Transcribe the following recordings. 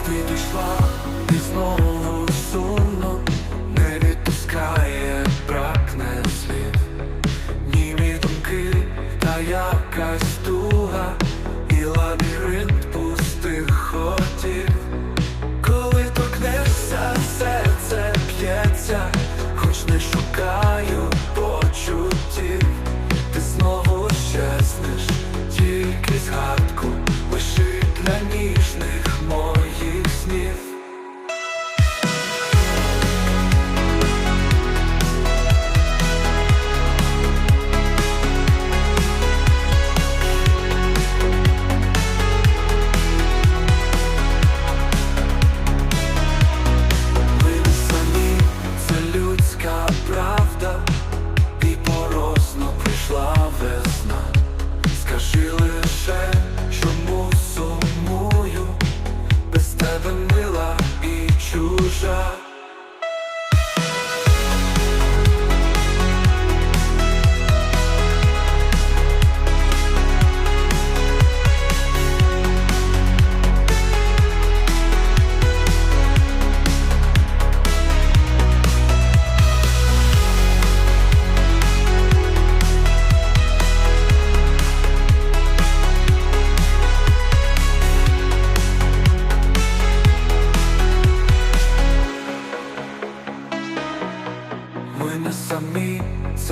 прийшла, і знову сумно. Не відпускає, бракне слів, німі думки, та якась туга, і лабіринт пустих ходів. Коли торкнешся, серце б'ється, хоч не шукаю почуттів, ти знову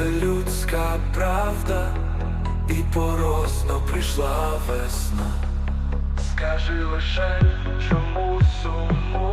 це людська правда, і порозно прийшла весна. Скажи лише, чому сумую